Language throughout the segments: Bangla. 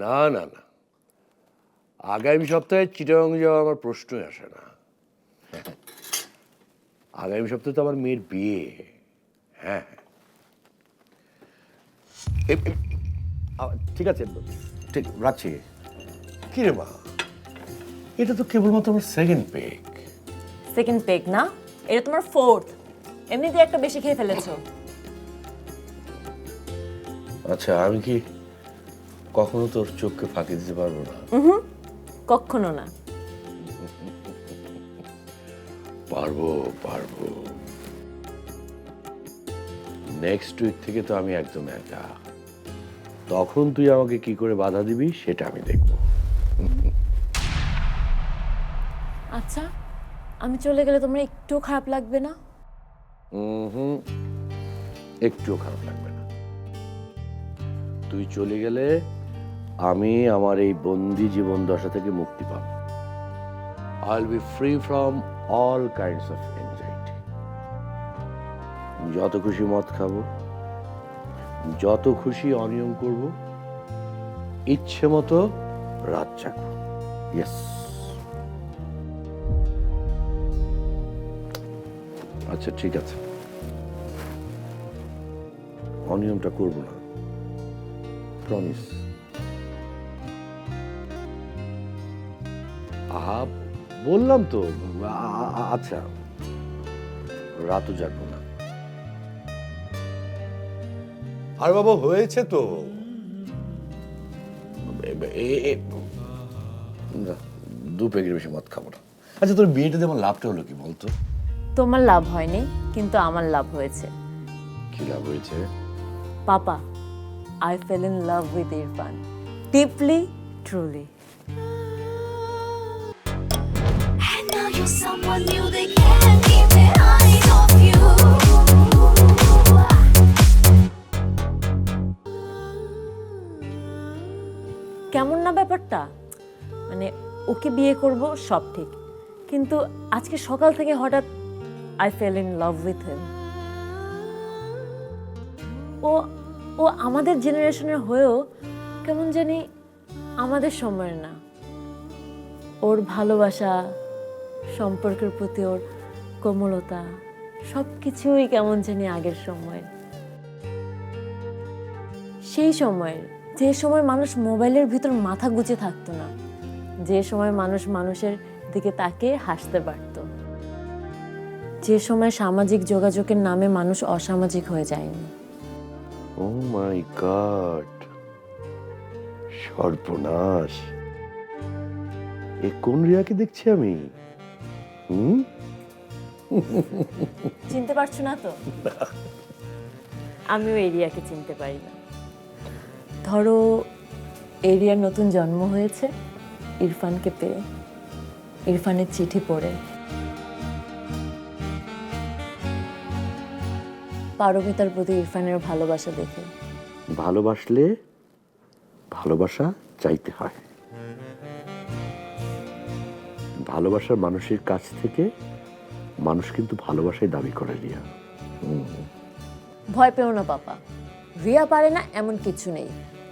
না না না। আগামী সপ্তাহে চিটাগাং যাওয়া আমার প্রশ্নই আসে না। আগামী সপ্তাহে তো আমার মেয়ের বিয়ে। হ্যাঁ। ঠিক আছে ঠিক রাখছি। কি রে মা? এটা তো কেবলমাত্র আমার সেকেন্ড পেক সেকেন্ড পেক না? এটা তোমার ফোর্থ এমনিতে একটা বেশি খেয়ে ফেলেছো। আচ্ছা আমি কি কখনো তোর চোখকে ফাঁকি দিতে পারব না? কখনো না। পারব পারব। নেক্সট উইক থেকে তো আমি একদম একা। তখন তুই আমাকে কি করে বাধা দিবি সেটা আমি দেখব। আচ্ছা আমি চলে গেলে তোমার একটু খারাপ লাগবে না? হুম একটুও খারাপ লাগবে না। তুই চলে গেলে আমি আমার এই বন্দি জীবন দশা থেকে মুক্তি পাব। I will be free from all kinds of anxiety যত খুশি মদ খাব, যত খুশি অনিয়ম করব, ইচ্ছে মতো রাত জাগবো। ইয়েস আচ্ছা ঠিক আছে। অনিয়মটা করব না। প্রমিস আহা বললাম তো আ- আ- আ- আচ্ছা রাতও জাগবো না। আর বাবা হয়েছে তো। এ- এ- এ- না, দু প্যাকেট বেশি মদ খাব না। আচ্ছা তোর বিয়েটাতে আমার লাভটা হলো কি বলতো? তোমার লাভ হয়নি কিন্তু আমার লাভ হয়েছে। কি লাভ হয়েছে? Papa I fell in love with Irfan deeply truly কেমন না ব্যাপারটা? মানে ওকে বিয়ে করব, সব ঠিক। কিন্তু আজকে সকাল থেকে হঠাৎ I fell in love with him ও ও আমাদের জেনারেশনের হয়েও কেমন জানি আমাদের সময়ের না। ওর ভালোবাসা সম্পর্কের প্রতি ওর কোমলতা সব কিছুই কেমন জানি আগের সময়ের সেই সময়ের যে সময় মানুষ মোবাইলের ভিতর মাথা গুজে থাকতো না, যে সময় মানুষ মানুষের দিকে তাকিয়ে হাসতে পারত। যে সময় সামাজিক যোগাযোগের নামে মানুষ অসামাজিক হয়ে যায়নি। ও মাই গড, সর্বনাশ। এ কোন রিয়াকে দেখছি আমি? হুম? চিনতে পারছ না তো? আমিও এরিয়াকে চিনতে পারি না। ধরো এরিয়ার নতুন জন্ম হয়েছে ইরফানকে পেয়ে। ইরফানের চিঠি পড়ে। পারমিতার প্রতি ইরফানের ভালোবাসা দেখে। ভালোবাসলে ভালোবাসা চাইতে হয়। ভালোবাসার মানুষের কাছ থেকে মানুষ কিন্তু ভালোবাসাই দাবি করে রিয়া। ভয় পেও না পাপা। রিয়া পারে না এমন কিছু নেই।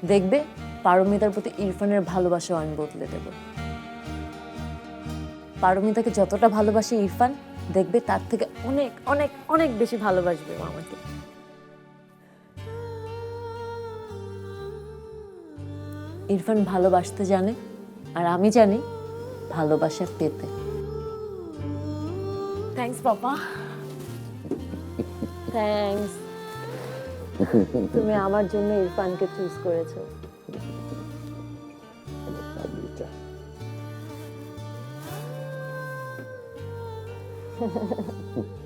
দেখবে পারমিতার প্রতি ইরফানের ভালোবাসা আমি বদলে দেব। পারমিতাকে যতটা ভালোবাসে ইরফান দেখবে তার থেকে অনেক অনেক অনেক বেশি ভালোবাসবে আমাকে। ইরফান ভালোবাসতে জানে আর আমি জানি ভালোবাসা পেতে। থ্যাংকস বাবা। থ্যাংকস তুমি আমার জন্য ইরফানকে চুজ করেছ। আচ্ছা।